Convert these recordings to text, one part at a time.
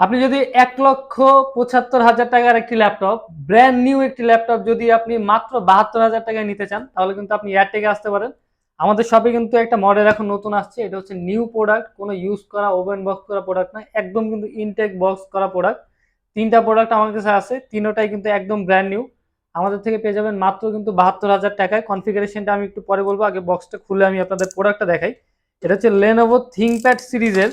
আপনি যদি এক লক্ষ পঁচাত্তর হাজার টাকার একটি ল্যাপটপ ব্র্যান্ড নিউ একটি ল্যাপটপ যদি আপনি মাত্র বাহাত্তর হাজার টাকায় নিতে চান, তাহলে কিন্তু আপনি এয়ারটেকে আসতে পারেন। আমাদের শপে কিন্তু একটা মডেল এখন নতুন আসছে, এটা হচ্ছে নিউ প্রোডাক্ট কোনো ইউজ করা ওভেন বক্স করা প্রোডাক্ট না, একদম কিন্তু ইনটেক বক্স করা প্রোডাক্ট তিনটা প্রোডাক্ট আমার কাছে আছে, তিনোটাই কিন্তু একদম ব্র্যান্ড নিউ আমাদের থেকে পেয়ে যাবেন মাত্র কিন্তু বাহাত্তর হাজার টাকায়। কনফিগারেশনটা আমি একটু পরে বলব, আগে বক্সটা খুলে আমি আপনাদের প্রোডাক্টটা দেখাই। এটা হচ্ছে লেনোভো থিংকপ্যাড সিরিজের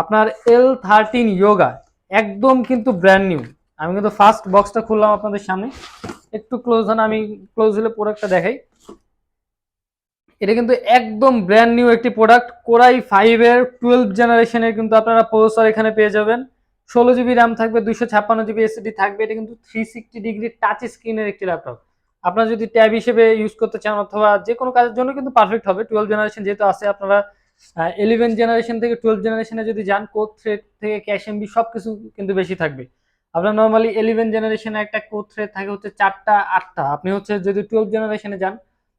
আপনার এল থার্টিন ইয়োগা একদম কিন্তু ব্র্যান্ড নিউ আমি কিন্তু ফার্স্ট বক্সটা খুললাম আপনাদের সামনে। একটু ক্লোজ হন, আমি ক্লোজ হলে প্রোডাক্টটা দেখাই। এটা কিন্তু একদম ব্র্যান্ড নিউ একটি প্রোডাক্ট কোরাই ফাইভের টুয়েলভ জেনারেশনের কিন্তু আপনারা প্রসেসর এখানে পেয়ে যাবেন। ষোলো জিবি র্যাম থাকবে দুশো ছাপ্পান্ন জিবি এসএসডি থাকবে। এটা কিন্তু থ্রি সিক্সটি ডিগ্রি টাচ স্ক্রিনের একটি ল্যাপটপ আপনারা যদি ট্যাব হিসেবে ইউজ করতে চান অথবা যে কোনো কাজের জন্য কিন্তু পারফেক্ট হবে। টুয়েলভ জেনারেশন যেহেতু আছে, আপনারা ইলেভেন জেনারেশন থেকে টুয়েলভ জেনারেশনে যদি যান কোড থ্রেড থেকে ক্যাশ এমবি সব কিছু কিন্তু বেশি থাকবে। আপনার নর্মালি ইলেভেন জেনারেশনে একটা কোড থ্রেড থাকে হচ্ছে চারটা, আটটা। আপনি হচ্ছে যদি টুয়েলভ জেনারেশনে যান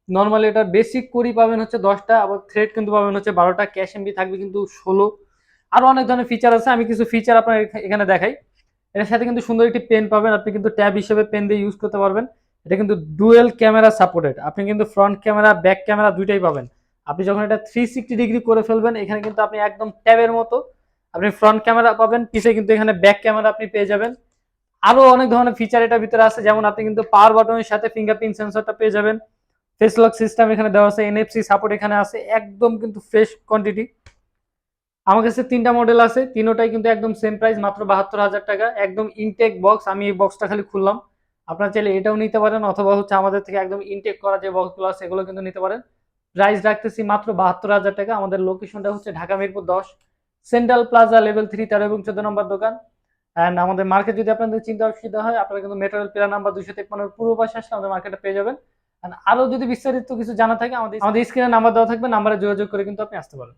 নর্মালি এটা বেসিক করি পাবেন হচ্ছে দশটা, আবার থ্রেড কিন্তু পাবেন হচ্ছে বারোটা ক্যাশ এমবি থাকবে কিন্তু ষোলো। আরও অনেক ধরনের ফিচার আছে, আমি কিছু ফিচার আপনার এখানে দেখাই। এটার সাথে কিন্তু সুন্দর একটি পেন পাবেন, আপনি কিন্তু ট্যাব হিসেবে পেন দিয়ে ইউজ করতে পারবেন। এটা কিন্তু ডুয়েল ক্যামেরা সাপোর্টেড আপনি কিন্তু ফ্রন্ট ক্যামেরা ব্যাক ক্যামেরা দুইটাই পাবেন। আপনি যখন এটা থ্রি সিক্সটি ডিগ্রি করে ফেলবেন, এখানে কিন্তু আপনি একদম ট্যাবের মতো আপনি ফ্রন্ট ক্যামেরা পাবেন, পিছে কিন্তু এখানে ব্যাক ক্যামেরা আপনি পেয়ে যাবেন। আরও অনেক ধরনের ফিচার এটার ভিতরে আছে, যেমন আপনি কিন্তু পাওয়ার বাটনের সাথে ফিঙ্গারপ্রিন্ট সেন্সরটা পেয়ে যাবেন। ফেস লক সিস্টেম এখানে দেওয়া আছে এনএফসি সাপোর্ট এখানে আছে, একদম কিন্তু ফ্রেশ কোয়ান্টিটি আমার কাছে তিনটা মডেল আছে, তিনোটাই কিন্তু একদম সেম প্রাইস মাত্র বাহাত্তর হাজার টাকা। একদম ইনটেক বক্স আমি এই বক্সটা খালি খুললাম। আপনারা চাইলে এটাও নিতে পারেন, অথবা হচ্ছে আমাদের থেকে একদম ইনটেক করা যে বক্সগুলো আছে, এগুলো কিন্তু নিতে পারেন। প্রাইস রাখতেছি মাত্র বাহাত্তর হাজার টাকা। আমাদের লোকেশনটা হচ্ছে ঢাকা মিরপুর দশ সেন্ট্রাল প্লাজা লেভেল থ্রি তেরো এবং চোদ্দ নম্বর দোকান। অ্যান্ড আমাদের মার্কেট যদি আপনাদের চিন্তা অসুবিধা হয়, আপনারা কিন্তু মেট্রোল প্লেয়ার নাম্বার দুশো তেপ্পান্ন পূর্ব পাশে আসলে আমাদের মার্কেটে পেয়ে যাবেন। অ্যান্ড আরও যদি বিস্তারিত কিছু জানা থাকে, আমাদের আমাদের স্ক্রিনে নাম্বার দেওয়া থাকবে নাম্বারে যোগাযোগ করে কিন্তু আপনি আসতে পারেন